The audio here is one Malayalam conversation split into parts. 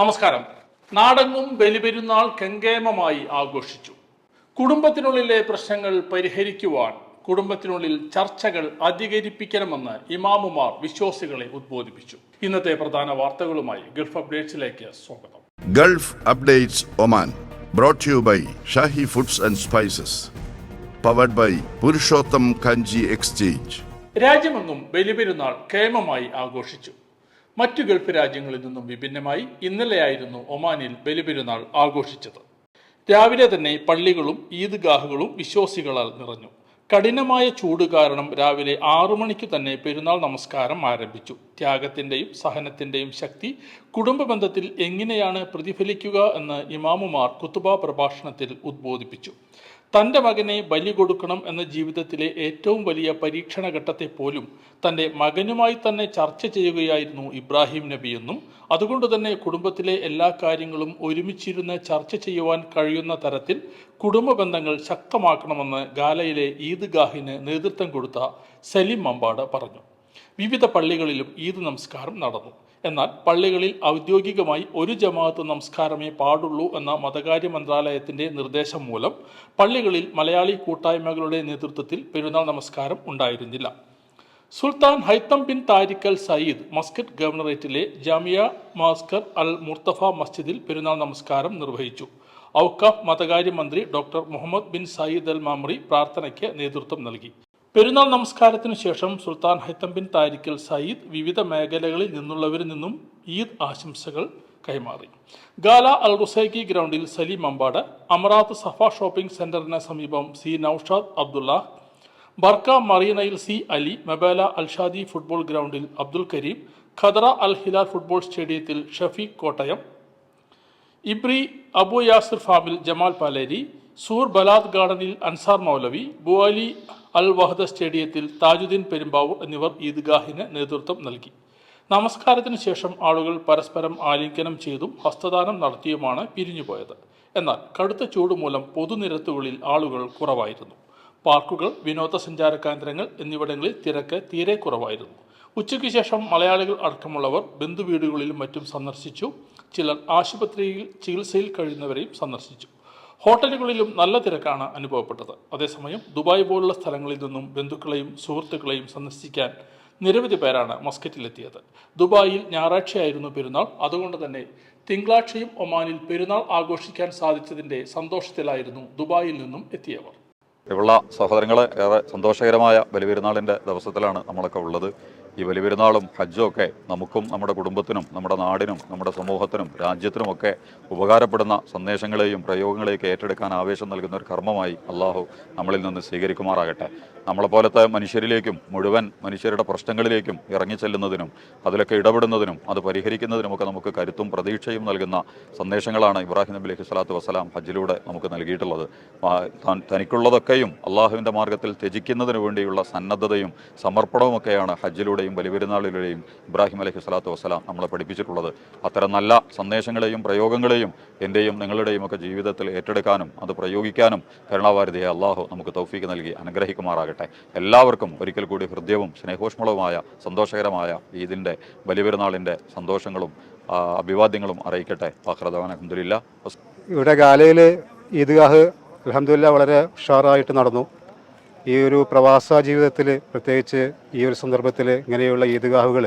നമസ്കാരം. നാടെങ്ങും ബലിപെരുന്നാൾ കെങ്കേമമായി ആഘോഷിച്ചു. കുടുംബത്തിനുള്ളിലെ പ്രശ്നങ്ങൾ പരിഹരിക്കുവാൻ കുടുംബത്തിനുള്ളിൽ ചർച്ചകൾ അധികരിപ്പിക്കണമെന്ന് ഇമാമുമാർ വിശ്വാസികളെ ഉദ്ബോധിപ്പിച്ചു. ഇന്നത്തെ പ്രധാന വാർത്തകളുമായി ഗൾഫ് അപ്ഡേറ്റ്സിലേക്ക് സ്വാഗതം. Gulf updates Oman brought you by Shahi foods and spices powered by Purushottam Kanji exchange രാജ്യമെങ്ങും ബലിപെരുന്നാൾ കേമമായി ആഘോഷിച്ചു. മറ്റു ഗൾഫ് രാജ്യങ്ങളിൽ നിന്നും വിഭിന്നമായി ഇന്നലെയായിരുന്നു ഒമാനിൽ ബലിപെരുന്നാൾ ആഘോഷിച്ചത്. രാവിലെ തന്നെ പള്ളികളും ഈദ്ഗാഹുകളും വിശ്വാസികളാൽ നിറഞ്ഞു. കഠിനമായ ചൂട് കാരണം രാവിലെ ആറു മണിക്ക് തന്നെ പെരുന്നാൾ നമസ്കാരം ആരംഭിച്ചു. ത്യാഗത്തിന്റെയും സഹനത്തിന്റെയും ശക്തി കുടുംബ ബന്ധത്തിൽ എങ്ങനെയാണ് പ്രതിഫലിക്കുക എന്ന് ഇമാമുമാർ കുത്തുബ പ്രഭാഷണത്തിൽ ഉദ്ബോധിപ്പിച്ചു. തന്റെ മകനെ ബലി കൊടുക്കണം എന്ന ജീവിതത്തിലെ ഏറ്റവും വലിയ പരീക്ഷണ ഘട്ടത്തെ പോലും തന്റെ മകനുമായി തന്നെ ചർച്ച ചെയ്യുകയായിരുന്നു ഇബ്രാഹിം നബിയെന്നും അതുകൊണ്ട് തന്നെ കുടുംബത്തിലെ എല്ലാ കാര്യങ്ങളും ഒരുമിച്ചിരുന്ന് ചർച്ച ചെയ്യുവാൻ കഴിയുന്ന തരത്തിൽ കുടുംബ ബന്ധങ്ങൾ ശക്തമാക്കണമെന്ന് ഗാലയിലെ ഈദ്ഗാഹിന് നേതൃത്വം കൊടുത്ത സലിം മമ്പാട് പറഞ്ഞു. വിവിധ പള്ളികളിലും ഈദ് നമസ്കാരം നടന്നു. എന്നാൽ പള്ളികളിൽ ഔദ്യോഗികമായി ഒരു ജമാഅത്ത് നമസ്കാരമേ പാടുള്ളൂ എന്ന മതകാര്യ മന്ത്രാലയത്തിന്റെ നിർദ്ദേശം മൂലം പള്ളികളിൽ മലയാളി കൂട്ടായ്മകളുടെ നേതൃത്വത്തിൽ പെരുന്നാൾ നമസ്കാരം ഉണ്ടായിരുന്നില്ല. Sultan Haitham bin Tariq al Said Muscat ഗവർണറേറ്റിലെ ജാമിയ മാസ്കർ അൽ മുർത്തഫ മസ്ജിദിൽ പെരുന്നാൾ നമസ്കാരം നിർവഹിച്ചു. ഔക്കാഫ് മതകാര്യമന്ത്രി doctor Mohammed bin Said Al Mamari പ്രാർത്ഥനയ്ക്ക് നേതൃത്വം നൽകി. പെരുന്നാൾ നമസ്കാരത്തിന് ശേഷം Sultan Haitham bin Tariq Al Said വിവിധ മേഖലകളിൽ നിന്നുള്ളവരിൽ നിന്നും ഈദ് ആശംസകൾ കൈമാറി. ഗാല അൽ റുസൈക്കി ഗ്രൗണ്ടിൽ Saleem Ambat Amerat Safa shopping സെന്ററിന് സമീപം C Noushad Abdulla Barka മറീനയിൽ C Ali Mabela Alshadi football ഗ്രൗണ്ടിൽ Abdul Kareem Khadra Al Hilal football സ്റ്റേഡിയത്തിൽ Shafeeq Kottayam Ibri Abu Yasir ഫാമിൽ ജമാൽ പാലേരി സൂർ ബലാദ് ഗാർഡനിൽ അൻസാർ മൗലവി ബുവാലി അൽ വഹദ സ്റ്റേഡിയത്തിൽ താജുദ്ദീൻ പെരുമ്പാവൂർ എന്നിവർ ഈദ്ഗാഹിന് നേതൃത്വം നൽകി. നമസ്കാരത്തിന് ശേഷം ആളുകൾ പരസ്പരം ആലിംഗനം ചെയ്തും ഹസ്തദാനം നടത്തിയുമാണ് പിരിഞ്ഞുപോയത്. എന്നാൽ കടുത്ത ചൂട് മൂലം പൊതുനിരത്തുകളിൽ ആളുകൾ കുറവായിരുന്നു. പാർക്കുകൾ വിനോദസഞ്ചാര കേന്ദ്രങ്ങൾ എന്നിവിടങ്ങളിൽ തിരക്ക് തീരെ കുറവായിരുന്നു. ഉച്ചയ്ക്ക് ശേഷം മലയാളികൾ അടക്കമുള്ളവർ ബന്ധുവീടുകളിലും മറ്റും സന്ദർശിച്ചു. ചിലർ ആശുപത്രിയിൽ ചികിത്സയിൽ കഴിയുന്നവരെയും സന്ദർശിച്ചു. ഹോട്ടലുകളിലും നല്ല തിരക്കാണ് അനുഭവപ്പെട്ടത്. അതേസമയം ദുബായ് പോലുള്ള സ്ഥലങ്ങളിൽ നിന്നും ബന്ധുക്കളെയും സുഹൃത്തുക്കളെയും സന്ദർശിക്കാൻ നിരവധി പേരാണ് മസ്കറ്റിലെത്തിയത്. ദുബായിൽ ഞായറാഴ്ചയായിരുന്നു പെരുന്നാൾ. അതുകൊണ്ട് തന്നെ തിങ്കളാഴ്ചയും ഒമാനിൽ പെരുന്നാൾ ആഘോഷിക്കാൻ സാധിച്ചതിന്റെ സന്തോഷത്തിലായിരുന്നു ദുബായിൽ നിന്നും എത്തിയവർ. ഇവിടെ സഹോദരങ്ങളെ ഏറെ സന്തോഷകരമായ ബലിപെരുന്നാളിന്റെ ദിവസത്തിലാണ് നമ്മളൊക്കെ ഉള്ളത്. ഈ ബലിപെരുന്നാളും ഹജ്ജും ഒക്കെ നമുക്കും നമ്മുടെ കുടുംബത്തിനും നമ്മുടെ നാടിനും നമ്മുടെ സമൂഹത്തിനും രാജ്യത്തിനുമൊക്കെ ഉപകാരപ്പെടുന്ന സന്ദേശങ്ങളെയും പ്രയോഗങ്ങളെയൊക്കെ ഏറ്റെടുക്കാൻ ആവേശം നൽകുന്ന ഒരു കർമ്മമായി അള്ളാഹു നമ്മളിൽ നിന്ന് സ്വീകരിക്കുമാറാകട്ടെ. നമ്മളെപ്പോലത്തെ മനുഷ്യരിലേക്കും മുഴുവൻ മനുഷ്യരുടെ പ്രശ്നങ്ങളിലേക്കും ഇറങ്ങിച്ചെല്ലുന്നതിനും അതിലൊക്കെ ഇടപെടുന്നതിനും അത് പരിഹരിക്കുന്നതിനുമൊക്കെ നമുക്ക് കരുത്തും പ്രതീക്ഷയും നൽകുന്ന സന്ദേശങ്ങളാണ് ഇബ്രാഹിം നബി അലൈഹി സ്വലാത്തു വസ്സലാം ഹജ്ജിലൂടെ നമുക്ക് നൽകിയിട്ടുള്ളത്. തനിക്കുള്ളതൊക്കെയും അള്ളാഹുവിന്റെ മാർഗത്തിൽ ത്യജിക്കുന്നതിന് വേണ്ടിയുള്ള സന്നദ്ധതയും സമർപ്പണവുമൊക്കെയാണ് ഹജ്ജിലൂടെയും ബലിപെരുന്നാളിലൂടെയും ഇബ്രാഹിം അലഹി സ്വലാത്തു വസ്സലാം നമ്മളെ പഠിപ്പിച്ചിട്ടുള്ളത്. അത്തരം നല്ല സന്ദേശങ്ങളെയും പ്രയോഗങ്ങളെയും എന്റെയും നിങ്ങളുടെയും ഒക്കെ ജീവിതത്തിൽ ഏറ്റെടുക്കാനും അത് പ്രയോഗിക്കാനും കരുണാവാരിതയെ അള്ളാഹു നമുക്ക് തൗഫീക്ക് നൽകി അനുഗ്രഹിക്കുമാറാകട്ടെ. എല്ലാവർക്കും ഒരിക്കൽ കൂടി ഹൃദ്യവും സ്നേഹോഷ്മളവുമായ സന്തോഷകരമായ ഈദിന്റെ ബലിപെരുന്നാളിന്റെ സന്തോഷങ്ങളും അഭിവാദ്യങ്ങളും അറിയിക്കട്ടെ. ഫഹ്റദാൻ അഹമ്മദില്ല ഇവിടെ ഗാലയിൽ ഈദ്ഗാഹ് അലഹമില്ല വളരെ ഉഷാറായിട്ട് നടന്നു. ഈ ഒരു പ്രവാസ ജീവിതത്തിൽ പ്രത്യേകിച്ച് ഈ ഒരു സന്ദർഭത്തിൽ ഇങ്ങനെയുള്ള ഈദ്ഗാഹുകൾ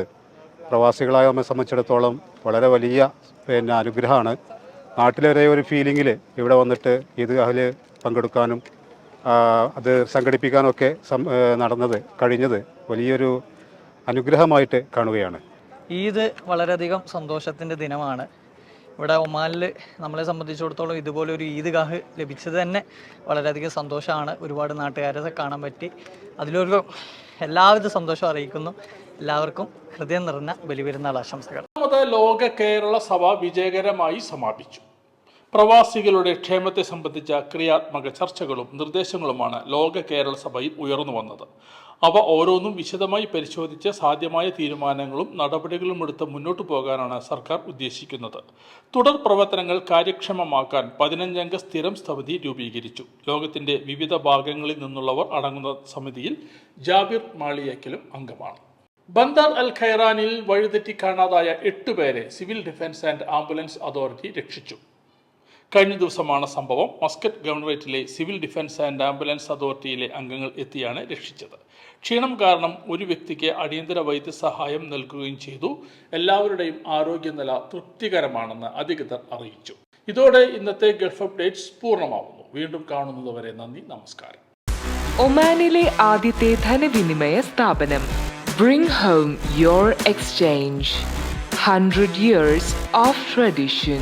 പ്രവാസികളായ നമ്മെ സംബന്ധിച്ചിടത്തോളം വളരെ വലിയ പിന്നെ അനുഗ്രഹമാണ്. നാട്ടിലൊരേ ഒരു ഫീലിങ്ങിൽ ഇവിടെ വന്നിട്ട് ഈദ്ഗാഹിൽ പങ്കെടുക്കാനും അത് സംഘടിപ്പിക്കാനൊക്കെ നടന്നത് കഴിഞ്ഞത് വലിയൊരു അനുഗ്രഹമായിട്ട് കാണുകയാണ്. ഈദ് വളരെയധികം സന്തോഷത്തിന്റെ ദിനമാണ്. ഇവിടെ ഒമാനിൽ നമ്മളെ സംബന്ധിച്ചിടത്തോളം ഇതുപോലെ ഒരു ഈദ്ഗാഹ് ലഭിച്ചത് തന്നെ വളരെയധികം സന്തോഷമാണ്. ഒരുപാട് നാട്ടുകാരെ കാണാൻ പറ്റി. അതിലൊരു എല്ലാവിധ സന്തോഷം അറിയിക്കുന്നു. എല്ലാവർക്കും ഹൃദയം നിറഞ്ഞ ബലിപെരുന്നാൾ ആശംസകൾ. ലോക കേരള സഭ വിജയകരമായി സമാപിച്ചു. പ്രവാസികളുടെ ക്ഷേമത്തെ സംബന്ധിച്ച ക്രിയാത്മക ചർച്ചകളും നിർദ്ദേശങ്ങളുമാണ് ലോക കേരള സഭയിൽ ഉയർന്നു വന്നത്. അവ ഓരോന്നും വിശദമായി പരിശോധിച്ച് സാധ്യമായ തീരുമാനങ്ങളും നടപടികളും എടുത്ത് മുന്നോട്ടു പോകാനാണ് സർക്കാർ ഉദ്ദേശിക്കുന്നത്. തുടർ പ്രവർത്തനങ്ങൾ കാര്യക്ഷമമാക്കാൻ പതിനഞ്ചംഗ സ്ഥിരം സമിതി രൂപീകരിച്ചു. ലോകത്തിന്റെ വിവിധ ഭാഗങ്ങളിൽ നിന്നുള്ളവർ അടങ്ങുന്ന സമിതിയിൽ ജാബിർ മാളിയക്കലും അംഗമാണ്. ബന്ദാർ അൽ ഖൈറാനിൽ വഴിതെറ്റി കാണാതായ എട്ടുപേരെ civil defence and ambulance authority രക്ഷിച്ചു. കഴിഞ്ഞ ദിവസമാണ് സംഭവം. മസ്കറ്റ് ഗവർണറേറ്റിലെ സിവിൽ ഡിഫൻസ് ആൻഡ് ആംബുലൻസ് അതോറിറ്റിയിലെ അംഗങ്ങൾ എത്തിയാണ് രക്ഷിച്ചത്. ക്ഷീണം കാരണം ഒരു വ്യക്തിക്ക് അടിയന്തര വൈദ്യസഹായം നൽകുകയും ചെയ്തു. എല്ലാവരുടെയും ആരോഗ്യനില തൃപ്തികരമാണെന്ന് അധികൃതർ അറിയിച്ചു. ഇതോടെ ഇന്നത്തെ ഗൾഫ് അപ്ഡേറ്റ്സ് പൂർണമാവുന്നു. വീണ്ടും കാണുന്നതുവരെ നന്ദി നമസ്കാരം. ഒമാനിലെ ആദ്യത്തെ ധനവിനിമയ സ്ഥാപനം bring home your exchange hundred years of tradition